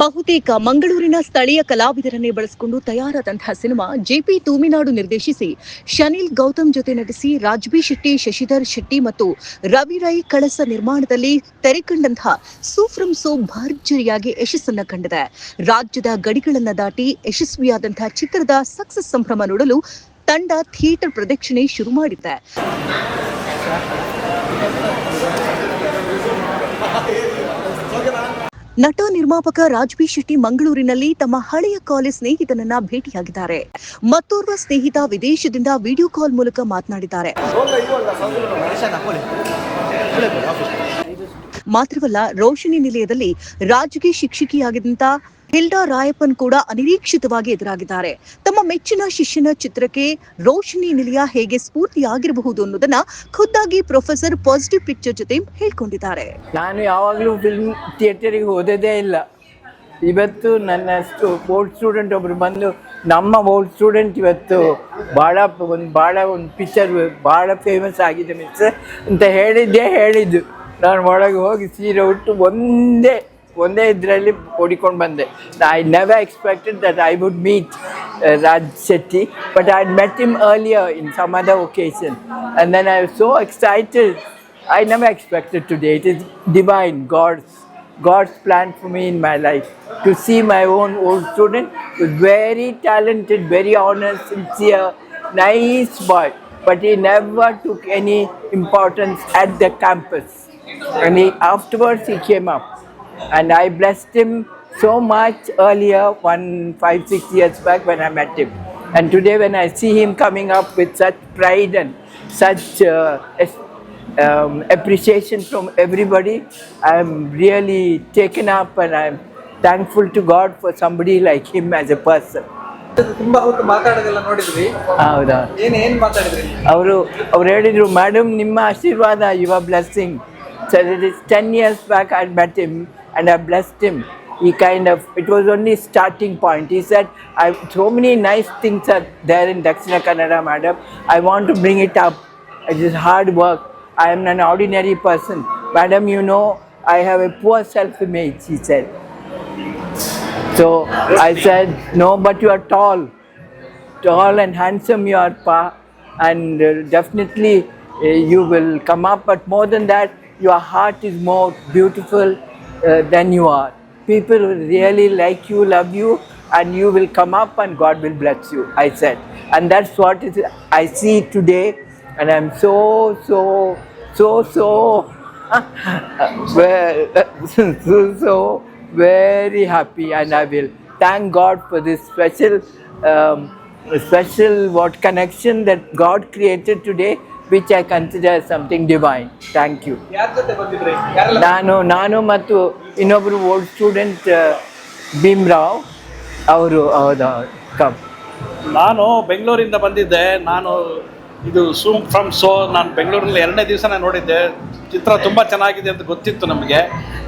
ಬಹುತೇಕ ಮಂಗಳೂರಿನ ಸ್ಥಳೀಯ ಕಲಾವಿದರನ್ನೇ ಬಳಸಿಕೊಂಡು ತಯಾರಾದಂತಹ ಸಿನಿಮಾ ಜೆಪಿ ತೂಮಿನಾಡು ನಿರ್ದೇಶಿಸಿ ಶನಿಲ್ ಗೌತಮ್ ಜೊತೆ ನಟಿಸಿ ರಾಜ್ಬಿ ಶೆಟ್ಟಿ, ಶಶಿಧರ್ ಶೆಟ್ಟಿ ಮತ್ತು ರವಿ ರೈ ಕಳಸ ನಿರ್ಮಾಣದಲ್ಲಿ ತೆರೆಕಂಡಂತಹ ಸೂಫ್ರಂ ಸೋ ಭರ್ಜರಿಯಾಗಿ ಯಶಸ್ಸನ್ನು ಕಂಡಿದೆ. ರಾಜ್ಯದ ಗಡಿಗಳನ್ನ ದಾಟಿ ಯಶಸ್ವಿಯಾದಂತಹ ಚಿತ್ರದ ಸಕ್ಸಸ್ ಸಂಭ್ರಮ ನೋಡಲು ತಂಡ ಥಿಯೇಟರ್ ಪ್ರದಕ್ಷಿಣೆ ಶುರು ಮಾಡಿದೆ. ನಟ ನಿರ್ಮಾಪಕ ರಾಜ್ಬಿ ಶೆಟ್ಟಿ ಮಂಗಳೂರಿನಲ್ಲಿ ತಮ್ಮ ಹಳೆಯ ಕಾಲೇಜ್ ಸ್ನೇಹಿತನನ್ನ ಭೇಟಿಯಾಗಿದ್ದಾರೆ. ಮತ್ತೋರ್ವ ಸ್ನೇಹಿತ ವಿದೇಶದಿಂದ ವಿಡಿಯೋ ಕಾಲ್ ಮೂಲಕ ಮಾತನಾಡಿದ್ದಾರೆ. ಮಾತ್ರವಲ್ಲ ರೋಶಿನಿ ನಿಲಯದಲ್ಲಿ ರಾಜಕೀಯ ಶಿಕ್ಷಕಿಯಾಗಿದ್ದಂತ ಹಿಲ್ಡಾ ರಾಯಪ್ಪನ್ ಕೂಡ ಅನಿರೀಕ್ಷಿತವಾಗಿ ಎದುರಾಗಿದ್ದಾರೆ. ತಮ್ಮ ಮೆಚ್ಚಿನ ಶಿಷ್ಯನ ಚಿತ್ರಕ್ಕೆ ರೋಶಿನಿ ನಿಲಯ ಹೇಗೆ ಸ್ಫೂರ್ತಿಯಾಗಿರಬಹುದು ಅನ್ನೋದನ್ನ ಖುದ್ದಾಗಿ ಪ್ರೊಫೆಸರ್ ಪಾಸಿಟಿವ್ ಪಿಕ್ಚರ್ ಜೊತೆ ಹೇಳ್ಕೊಂಡಿದ್ದಾರೆ. ನಾನು ಯಾವಾಗಲೂ ಫಿಲ್ಮ್ ಥಿಯೇಟರಿಗೆ ಓದೋದೇ ಇಲ್ಲ. ಇವತ್ತು ನನ್ನ ಓಲ್ಡ್ ಸ್ಟೂಡೆಂಟ್ ಒಬ್ಬರು ಬಂದು ನಮ್ಮ ಓಲ್ಡ್ ಸ್ಟೂಡೆಂಟ್ ಇವತ್ತು ಭಾಳ ಒಂದು ಭಾಳ ಒಂದು ಪಿಕ್ಚರ್ ಭಾಳ ಫೇಮಸ್ ಆಗಿದೆ ಮಿಸ್ ಅಂತ ಹೇಳಿದ್ದೇ ಹೇಳಿದ್ದು. ನಾನು ಒಳಗೆ ಹೋಗಿ ಸೀರೆ ಉಟ್ಟು ಒಂದೇ ಒಂದೇ ಇದರಲ್ಲಿ ಓಡಿಕೊಂಡು ಬಂದೆ I never expected that I would meet Raj Shetty but I met him earlier in some other occasion and then I so excited I never expected today. It is divine, God's God's plan for me in my life. To see my own old student was very talented, very honest, sincere, nice boy. But he never took any importance at the campus. And he, afterwards he came up. And I blessed him so much earlier, one five, six years back when I met him. And today when I see him coming up with such pride and such uh, um, appreciation from everybody. I'm really taken up and I'm thankful to God for somebody like him as a person. ತುಂಬಾ ಹೊತ್ತು ಮಾತಾಡೋದೆಲ್ಲ ನೋಡಿದ್ವಿ ಹೌದಾ ಏನ್ ಏನ್ ಮಾತಾಡಿದ್ರಿ ಅವರು ಅವ್ರು ಹೇಳಿದ್ರು ಮೇಡಮ್ ನಿಮ್ಮ ಆಶೀರ್ವಾದ your blessing So it is 10 years back I met him and I blessed him. He kind of, it was only starting point. He said, I, so many nice things are there in Dakshina Kannada, madam. I want to bring it up. It is hard work. I am an ordinary person. Madam, you know, I have a poor self-image, he said. So I said, no, but you are tall. Tall and handsome you are, Pa. And uh, definitely uh, you will come up. But more than that, your heart is more beautiful uh, than you are. People will really like you, love you, and you will come up and God will bless you, I said. And that's what is, I see today. And I'm so, so, so, so, well, so, so very happy. And I will thank God for this special, um, special what connection that God created today, which I consider something divine thank you ನಾನು ನಾನು ಮತ್ತು ಇನ್ನೊಬ್ಬರು old student Bhimrao ಅವರು ಹೌದಾ come ನಾನು ಬೆಂಗಳೂರಿಂದ ಬಂದಿದ್ದೆ. ನಾನು ಇದು ಸೂಮ್ ಫ್ರಮ್ ಸೋ ನಾನು ಬೆಂಗಳೂರಲ್ಲಿ ಎರಡನೇ ದಿವಸನೇ ನೋಡಿದ್ದೆ. ಚಿತ್ರ ತುಂಬ ಚೆನ್ನಾಗಿದೆ ಅಂತ ಗೊತ್ತಿತ್ತು ನಮಗೆ.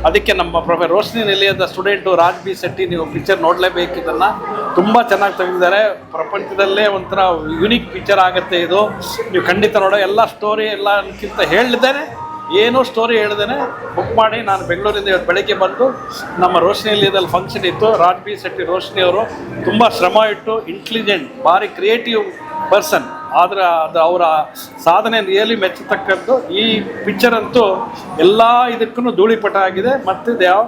ಅದಕ್ಕೆ ನಮ್ಮ ಪ್ರೊಫೆ ರೋಶ್ನಿ ನಿಲಯದ ಸ್ಟೂಡೆಂಟು ರಾಜ್ ಬಿ ಶೆಟ್ಟಿ, ನೀವು ಪಿಕ್ಚರ್ ನೋಡಲೇಬೇಕು ಇದನ್ನು. ತುಂಬ ಚೆನ್ನಾಗಿ ತೆಗೆದಿದ್ದಾರೆ. ಪ್ರಪಂಚದಲ್ಲೇ ಒಂಥರ ಯುನಿಕ್ ಪಿಕ್ಚರ್ ಆಗುತ್ತೆ ಇದು. ನೀವು ಖಂಡಿತ ನೋಡೋ. ಎಲ್ಲ ಸ್ಟೋರಿ ಎಲ್ಲಕ್ಕಿಂತ ಹೇಳಿದ್ದೇನೆ ಏನೋ ಸ್ಟೋರಿ ಹೇಳ್ದೇನೆ ಬುಕ್ ಮಾಡಿ ನಾನು ಬೆಂಗಳೂರಿಂದ ಇವತ್ತು ಬೆಳಗ್ಗೆ ಬಂದು ನಮ್ಮ ರೋಶನಿಯಲ್ಲಿ ಫಂಕ್ಷನ್ ಇತ್ತು. ರಾಜ್ ಬಿ ಶೆಟ್ಟಿ ರೋಶನಿ ಅವರು ತುಂಬ ಶ್ರಮ ಇಟ್ಟು ಇಂಟೆಲಿಜೆಂಟ್ ಭಾರಿ ಕ್ರಿಯೇಟಿವ್ ಪರ್ಸನ್ ಆದರೆ ಅದು ಅವರ ಸಾಧನೆ ರಿಯಲಿ ಮೆಚ್ಚತಕ್ಕದ್ದು. ಈ ಪಿಕ್ಚರ್ ಅಂತೂ ಎಲ್ಲ ಇದಕ್ಕೂ ಧೂಳಿಪಟ ಆಗಿದೆ. ಮತ್ತು they return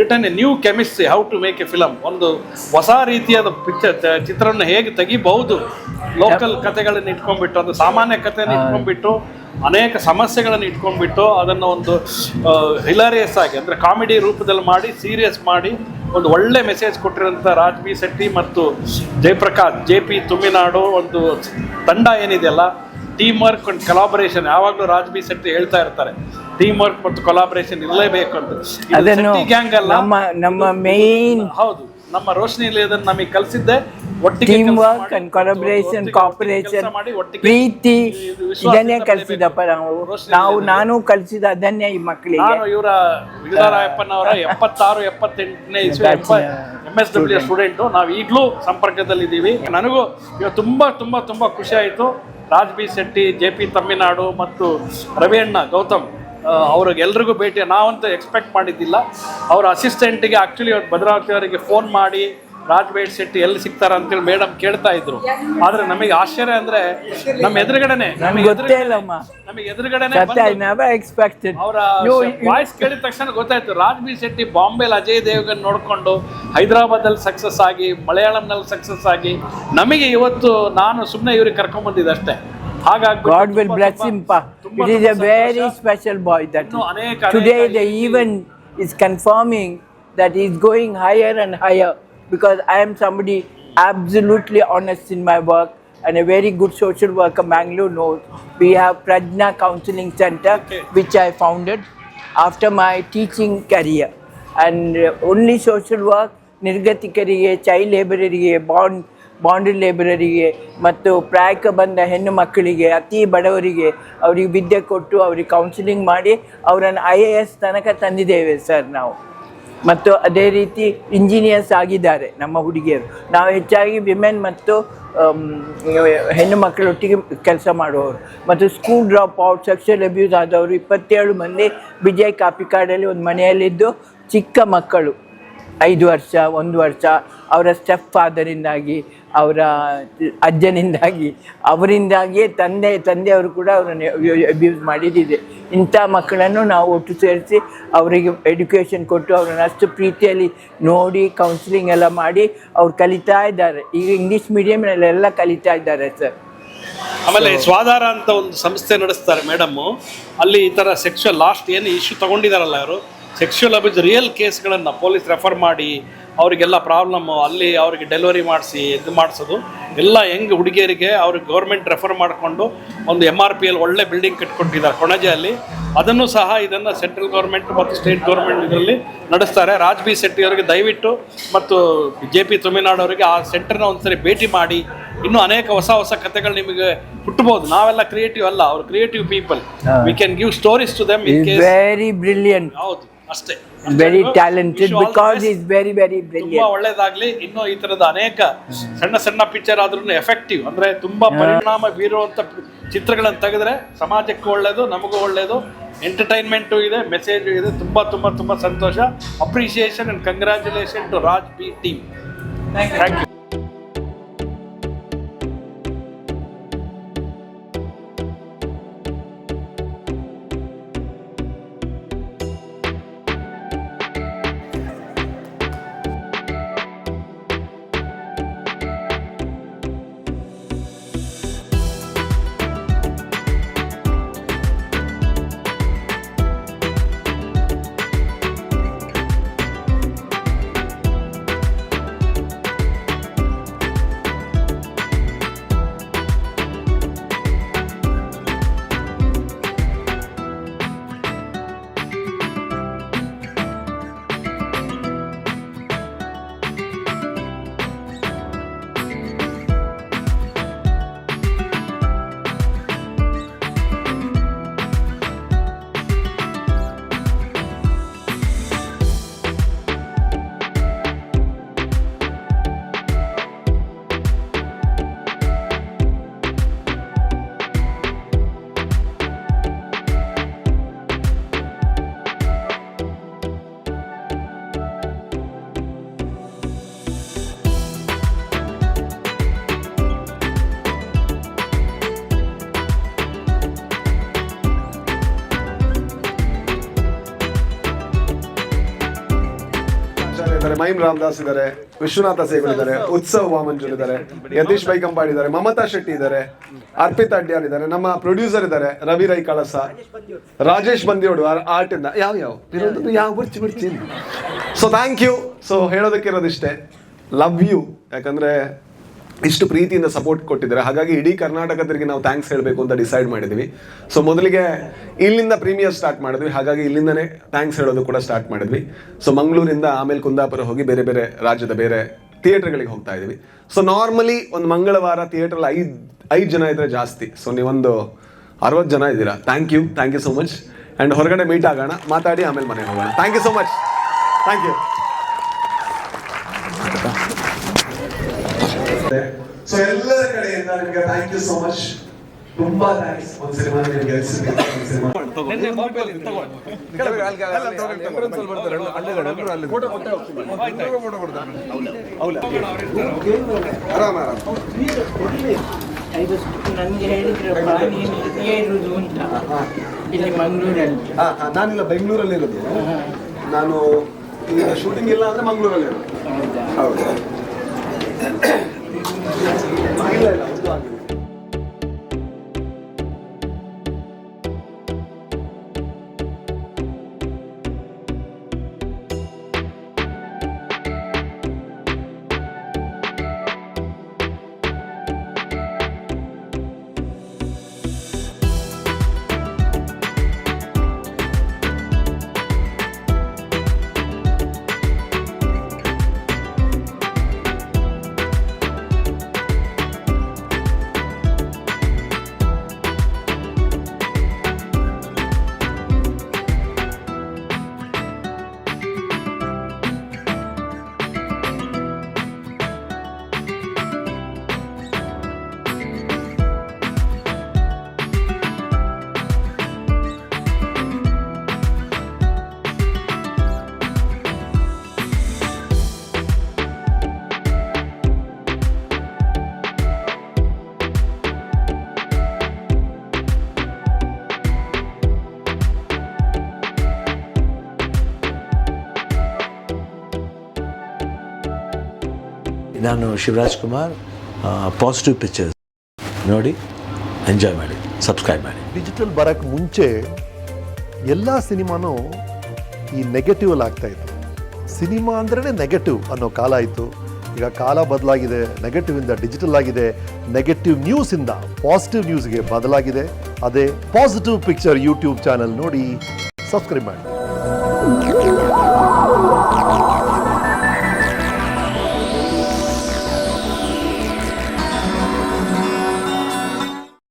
return a new chemistry how to make a film ಒಂದು ಹೊಸ ರೀತಿಯಾದ ಪಿಕ್ಚರ್ ಚಿತ್ರವನ್ನು ಹೇಗೆ ತೆಗಿಬಹುದು ಲೋಕಲ್ ಕಥೆಗಳನ್ನ ಇಟ್ಕೊಂಡ್ಬಿಟ್ಟು ಒಂದು ಸಾಮಾನ್ಯ ಕಥೆನ ಇಟ್ಕೊಂಡ್ಬಿಟ್ಟು ಅನೇಕ ಸಮಸ್ಯೆಗಳನ್ನು ಇಟ್ಕೊಂಡ್ಬಿಟ್ಟು ಅದನ್ನು ಒಂದು ಹಿಲಾರಿಯಸ್ ಆಗಿ ಅಂದರೆ ಕಾಮಿಡಿ ರೂಪದಲ್ಲಿ ಮಾಡಿ ಸೀರಿಯಸ್ ಮಾಡಿ ಒಂದು ಒಳ್ಳೆ ಮೆಸೇಜ್ ಕೊಟ್ಟಿರೋಂಥ ರಾಜ್ ಬಿ ಶೆಟ್ಟಿ ಮತ್ತು ಜಯಪ್ರಕಾಶ್ ಜೆ ಪಿ ತುಮಿನಾಡು ಒಂದು ತಂಡ ಏನಿದೆಯಲ್ಲ ಟೀಮ್ ವರ್ಕ್ ಅಂಡ್ ಕೊಲಾಬರೇಷನ್ ಯಾವಾಗಲೂ ರಾಜ್ ಬಿ ಶೆಟ್ಟಿ ಹೇಳ್ತಾ ಇರ್ತಾರೆ ಟೀಮ್ ವರ್ಕ್ ಮತ್ತು ಕೊಲಾಬರೇಷನ್ ಇರಲೇಬೇಕು ಅಂತ. ಗ್ಯಾಂಗ್ ಅಲ್ಲ. ನಮ್ಮ ನಮ್ಮ ಮೇನ್ ಹೌದು ನಮ್ಮ ರೋಶನಿಲಿ ಅದನ್ನು ನಮಗೆ ಕಲಿಸಿದ್ದೆ. ಟೀಮ್ ವರ್ಕ್ ಅಂಡ್ ಕೊಲಬ್ರೇಷನ್ ಒಟ್ಟಿಗೆ ಕಾಪರೇಷನ್ ಪ್ರೀತಿ ಇದನ್ನೇ ಕಲಿಸಿದಪ್ಪ ನಾವು. ನಾವು ನಾನು ಕಲಿಸಿದ ಅದನ್ನೇ ಈ ಮಕ್ಕಳಿಗೆ. ನಾನು ಇವರ ವಿಜಯರಾಯಪ್ಪನವರ ಎಪ್ಪತ್ತಾರು ಎಪ್ಪತ್ತೆಂಟನೇ ಎಂ ಎಸ್ ಡಬ್ಲ್ಯೂ ಸ್ಟೂಡೆಂಟು ನಾವು ಈಗಲೂ ಸಂಪರ್ಕದಲ್ಲಿ ಇದ್ದೀವಿ ನನಗೂ ಇವಾಗ ತುಂಬ ತುಂಬ ತುಂಬ ಖುಷಿ ಆಯಿತು. Raj B Shetty J P Thumminadu ಮತ್ತು ರವಿಯಣ್ಣ ಗೌತಮ್ ಅವ್ರಿಗೆಲ್ರಿಗೂ ಭೇಟಿ ನಾವಂತೂ ಎಕ್ಸ್ಪೆಕ್ಟ್ ಮಾಡಿದ್ದಿಲ್ಲ. ಅವರ ಅಸಿಸ್ಟೆಂಟಿಗೆ ಆ್ಯಕ್ಚುಲಿ ಅವ್ರು ಭದ್ರಾವತಿ ಅವರಿಗೆ ಫೋನ್ ಮಾಡಿ ರಾಜ್ ಬೇಡ್ ಶೆಟ್ಟಿ ಎಲ್ಲಿ ಸಿಗ್ತಾರ ಅಂತೇಳಿ ಮೇಡಮ್ ಕೇಳ್ತಾ ಇದ್ರು. ಆದ್ರೆ ನಮಗೆ ಆಶ್ಚರ್ಯ ಅಂದ್ರೆ ನಮ್ಮ ಎದುರುಗಡೆನೆ ನಮ್ಗೆ ಗೊತ್ತೇ ಇಲ್ಲಮ್ಮ ನಮಗೆ ಎದುರುಗಡೆನೆ ಎಕ್ಸ್ಪೆಕ್ಟೆಡ್ ಅವರ ವಾಯ್ಸ್ ಕೇಳಿದ ತಕ್ಷಣ ಗೊತ್ತಾಯ್ತು ರಾಜ್ ಬಿ ಶೆಟ್ಟಿ ಬಾಂಬೆಲ್ ಅಜಯ್ ದೇವ್ಗನ್ ನೋಡ್ಕೊಂಡು ಹೈದರಾಬಾದ್ ಅಲ್ಲಿ ಸಕ್ಸಸ್ ಆಗಿ ಮಲಯಾಳಂನಲ್ಲಿ ಸಕ್ಸಸ್ ಆಗಿ ನಮಗೆ ಇವತ್ತು ನಾನು ಸುಮ್ಮನೆ ಇವ್ರಿಗೆ ಕರ್ಕೊಂಡ್ ಬಂದಿದ್ದೆ ಅಷ್ಟೇ. ಹಾಗಾಗಿ him. Pa. It special boy ಇನ್ನು ಅನೇಕ ಈವೆಂಟ್ ಇಸ್ ಕನ್ಫರ್ಮಿಂಗ್ ಈ- is going confirming that he because I am somebody absolutely honest in my work and a very good social worker Mangalore knows. We have Prajna Counseling Center which I founded after my teaching career and uh, only social work ನಿರ್ಗತಿಕರಿಗೆ child ಲೇಬರರಿಗೆ bond bonded ಲೇಬರರಿಗೆ ಮತ್ತು ಪ್ರಾಯಕ್ಕೆ ಬಂದ ಹೆಣ್ಣು ಮಕ್ಕಳಿಗೆ ಅತಿ ಬಡವರಿಗೆ ಅವರಿಗೆ ವಿದ್ಯೆ ಕೊಟ್ಟು ಅವ್ರಿಗೆ ಕೌನ್ಸಿಲಿಂಗ್ ಮಾಡಿ ಅವರನ್ನು ಐ ಎ ಎಸ್ ತನಕ ತಂದಿದ್ದೇವೆ ಸರ್ ನಾವು ಮತ್ತು ಅದೇ ರೀತಿ ಇಂಜಿನಿಯರ್ಸ್ ಆಗಿದ್ದಾರೆ ನಮ್ಮ ಹುಡುಗಿಯರು. ನಾವು ಹೆಚ್ಚಾಗಿ ವಿಮೆನ್ ಮತ್ತು ಹೆಣ್ಣು ಮಕ್ಕಳೊಟ್ಟಿಗೆ ಕೆಲಸ ಮಾಡುವವರು. ಮತ್ತು school drop out sexual abuse ಆದವರು ಇಪ್ಪತ್ತೇಳು ಮಂದಿ, ವಿಜಯ್ ಕಾಪಿಕಾಡಲ್ಲಿ ಒಂದು ಮನೆಯಲ್ಲಿದ್ದು ಚಿಕ್ಕ ಮಕ್ಕಳು. ಐದು ವರ್ಷ ಒಂದು ವರ್ಷ ಅವರ ಸ್ಟೆಪ್ ಫಾದರಿಂದಾಗಿ ಅವರ ಅಜ್ಜನಿಂದಾಗಿ ಅವರಿಂದಾಗಿಯೇ ತಂದೆ ತಂದೆಯವರು ಕೂಡ ಅವರನ್ನು ಅಬ್ಯೂಸ್ ಮಾಡಿದ್ದಿದೆ. ಇಂಥ ಮಕ್ಕಳನ್ನು ನಾವು ಒಟ್ಟು ಸೇರಿಸಿ ಅವರಿಗೆ ಎಡ್ಯುಕೇಷನ್ ಕೊಟ್ಟು ಅವರನ್ನು ಅಷ್ಟು ಪ್ರೀತಿಯಲ್ಲಿ ನೋಡಿ ಕೌನ್ಸಿಲಿಂಗ್ ಎಲ್ಲ ಮಾಡಿ ಅವ್ರು ಕಲಿತಾ ಇದ್ದಾರೆ. ಈಗ ಇಂಗ್ಲೀಷ್ ಮೀಡಿಯಮ್ನಲ್ಲೆಲ್ಲ ಕಲಿತಾ ಇದ್ದಾರೆ ಸರ್ ಆಮೇಲೆ ಸ್ವಾಧಾರ ಅಂತ ಒಂದು ಸಂಸ್ಥೆ ನಡೆಸ್ತಾರೆ ಮೇಡಮ್ ಅಲ್ಲಿ ಈ ಥರ ಸೆಕ್ಷುವಲ್ ಲಾಸ್ಟ್ ಏನು ಇಶ್ಯೂ ತಗೊಂಡಿದಾರಲ್ಲ ಅವರು ಸೆಕ್ಷುವಲ್ ಅಬ್ಯೂಸ್ ರಿಯಲ್ ಕೇಸ್ಗಳನ್ನು ಪೊಲೀಸ್ ರೆಫರ್ ಮಾಡಿ ಅವರಿಗೆಲ್ಲ ಪ್ರಾಬ್ಲಮ್ಮು ಅಲ್ಲಿ ಅವರಿಗೆ ಡೆಲಿವರಿ ಮಾಡಿಸಿ ಇದು ಮಾಡಿಸೋದು ಎಲ್ಲ ಹೆಂಗ್ ಹುಡುಗಿಯರಿಗೆ ಅವ್ರಿಗೆ ಗೌರ್ಮೆಂಟ್ ರೆಫರ್ ಮಾಡಿಕೊಂಡು ಒಂದು ಎಂ ಆರ್ ಪಿ ಎಲ್ ಒಳ್ಳೆ ಬಿಲ್ಡಿಂಗ್ ಕಟ್ಕೊಟ್ಟಿದ್ದಾರೆ ಕೊಣಜೆಯಲ್ಲಿ ಅದನ್ನು ಸಹ ಇದನ್ನು ಸೆಂಟ್ರಲ್ ಗೌರ್ಮೆಂಟ್ ಮತ್ತು ಸ್ಟೇಟ್ ಗೌರ್ಮೆಂಟ್ ಇದರಲ್ಲಿ ನಡೆಸ್ತಾರೆ. ರಾಜ್ ಬಿ ಶೆಟ್ಟಿ ಅವರಿಗೆ ದಯವಿಟ್ಟು ಮತ್ತು ಜೆ ಪಿ ತುಮಿನಾಡು ಅವರಿಗೆ ಆ ಸೆಂಟರ್ನ ಒಂದ್ಸರಿ ಭೇಟಿ ಮಾಡಿ. ಇನ್ನೂ ಅನೇಕ ಹೊಸ ಹೊಸ ಕಥೆಗಳು ನಿಮಗೆ ಹುಟ್ಟಬಹುದು. ನಾವೆಲ್ಲ ಕ್ರಿಯೇಟಿವ್ ಅಲ್ಲ ಅವ್ರು creative people we can give stories to them very brilliant ಹೌದು. ಅಷ್ಟೇ. Very. Talented because is very very ತುಂಬಾ ಒಳ್ಳೆದಾಗ್ಲಿ. ಒಳ್ಳೇದಾಗ್ಲಿ ಇನ್ನೂ ಈ ತರದ ಅನೇಕ ಸಣ್ಣ ಸಣ್ಣ ಪಿಕ್ಚರ್ ಆದ್ರೂ ಎಫೆಕ್ಟಿವ್ ಅಂದ್ರೆ ತುಂಬಾ ಪರಿಣಾಮ ಬೀರುವಂತ ಚಿತ್ರಗಳನ್ನು ತೆಗೆದ್ರೆ ಸಮಾಜಕ್ಕೂ ಒಳ್ಳೇದು ನಮಗೂ ಒಳ್ಳೇದು. ಎಂಟರ್ಟೈನ್ಮೆಂಟು ಇದೆ ಮೆಸೇಜು ಇದೆ. ತುಂಬಾ ತುಂಬಾ ತುಂಬಾ ಸಂತೋಷ. Appreciation and congratulation to Raj B team thank you Mime Ramdas ಇದ್ದಾರೆ ವಿಶ್ವನಾಥ ಸೇಗಲ್ ಇದ್ದಾರೆ ಉತ್ಸವ್ ವಾಮಂಜೂರ್ ಇದ್ದಾರೆ ಯತೀಶ್ ಬೈಕಂಪಾಡ್ ಇದ್ದಾರೆ ಮಮತಾ ಶೆಟ್ಟಿ ಇದ್ದಾರೆ ಅರ್ಪಿತ್ ಅಡ್ಯಾರ್ ಇದ್ದಾರೆ ನಮ್ಮ ಪ್ರೊಡ್ಯೂಸರ್ ಇದ್ದಾರೆ ರವಿ ರೈ ಕಳಸ, ರಾಜೇಶ್ ಬಂದಿಯೋಡು ಆರ್ಟ್ ಇಂದ ಯಾವ ಯಾವ? ಇರೋದು ಯಾವ ಬಿಡ್ಚಿ ಬಿಡ್ಚಿ ಸೊ ಥ್ಯಾಂಕ್ ಯು ಸೊ ಹೇಳೋದಕ್ಕೆ ಇರೋದಿಷ್ಟೇ. ಲವ್ ಯು ಯಾಕಂದ್ರೆ ಇಷ್ಟು ಪ್ರೀತಿಯಿಂದ ಸಪೋರ್ಟ್ ಕೊಟ್ಟಿದ್ದಾರೆ. ಹಾಗಾಗಿ ಇಡೀ ಕರ್ನಾಟಕದವರಿಗೆ ನಾವು ಥ್ಯಾಂಕ್ಸ್ ಹೇಳಬೇಕು ಅಂತ ಡಿಸೈಡ್ ಮಾಡಿದ್ವಿ. ಸೊ ಮೊದಲಿಗೆ ಇಲ್ಲಿಂದ ಪ್ರೀಮಿಯರ್ ಸ್ಟಾರ್ಟ್ ಮಾಡಿದ್ವಿ. ಹಾಗಾಗಿ ಇಲ್ಲಿಂದನೇ ಥ್ಯಾಂಕ್ಸ್ ಹೇಳೋದು ಕೂಡ ಸ್ಟಾರ್ಟ್ ಮಾಡಿದ್ವಿ. ಸೊ ಮಂಗಳೂರಿಂದ ಆಮೇಲೆ ಕುಂದಾಪುರ ಹೋಗಿ ಬೇರೆ ಬೇರೆ ರಾಜ್ಯದ ಬೇರೆ ಥಿಯೇಟರ್ಗಳಿಗೆ ಹೋಗ್ತಾ ಇದ್ವಿ ಸೊ ನಾರ್ಮಲಿ ಒಂದು ಮಂಗಳವಾರ ಥಿಯೇಟ್ರಲ್ಲಿ ಐದು ಐದು ಜನ ಇದ್ದರೆ ಜಾಸ್ತಿ. ಸೊ ನೀವೊಂದು ಅರವತ್ತು ಜನ ಇದ್ದೀರಾ? Thank you thank you so much and ಹೊರಗಡೆ ಮೀಟ್ ಆಗೋಣ. ಮಾತಾಡಿ ಆಮೇಲೆ ಮನೆಗೆ ಹೋಗೋಣ. Thank you so much thank you so ಎಲ್ಲರ ಕಡೆಯಿಂದ ನಿಮಗೆ ಥ್ಯಾಂಕ್ ಯು ಸೋ ಮಚ್ ತುಂಬಾ ಥ್ಯಾಂಕ್ಸ್ ಒಂದು ಸಿನಿಮಾ ನಿಮ್ಗೆ ಗೆಲ್ಸಿದ್ದಕ್ಕೆ, ಒಂದ್ ಸಿನಿಮಾ ನನಗೆ ಹೇಳಿದ್ರಪ್ಪ ನೀನು ಇಲ್ಲಿಯೇ ಇರುವುದು ಅಂತ ಇಲ್ಲಿ ಮಂಗಳೂರಲ್ಲಿ ಹಾ, ಹಾ, ನಾನಿಲ್ಲ ಬೆಂಗಳೂರಲ್ಲಿ ಇರೋದು ನಾನು ಈಗ ಶೂಟಿಂಗ್ ಇಲ್ಲ ಅಂದ್ರೆ ಮಂಗಳೂರಲ್ಲಿ ಇರೋದು ಹೌದು ಇಲ್ಲ ಇಲ್ಲ ಒಂದು ಆಗಿಲ್ಲ. ನಾನು ಶಿವರಾಜ್ ಕುಮಾರ್ ಪಾಸಿಟಿವ್ ಪಿಕ್ಚರ್ಸ್ ನೋಡಿ ಎಂಜಾಯ್ ಮಾಡಿ ಸಬ್ಸ್ಕ್ರೈಬ್ ಮಾಡಿ. ಡಿಜಿಟಲ್ ಬರೋಕ್ಕೆ ಮುಂಚೆ ಎಲ್ಲ ಸಿನಿಮಾನೂ ಈ ನೆಗೆಟಿವ್ ಅಲ್ಲಿ ಆಗ್ತಾ ಇತ್ತು. ಸಿನಿಮಾ ಅಂದ್ರೇ ನೆಗೆಟಿವ್ ಅನ್ನೋ ಕಾಲ ಇತ್ತು. ಈಗ ಕಾಲ ಬದಲಾಗಿದೆ ನೆಗೆಟಿವ್ ಇಂದ ಡಿಜಿಟಲ್ ಆಗಿದೆ ನೆಗೆಟಿವ್ ನ್ಯೂಸಿಂದ ಪಾಸಿಟಿವ್ ನ್ಯೂಸ್ಗೆ ಬದಲಾಗಿದೆ. ಅದೇ ಪಾಸಿಟಿವ್ ಪಿಕ್ಚರ್ ಯೂಟ್ಯೂಬ್ ಚಾನಲ್ ನೋಡಿ ಸಬ್ಸ್ಕ್ರೈಬ್ ಮಾಡಿ.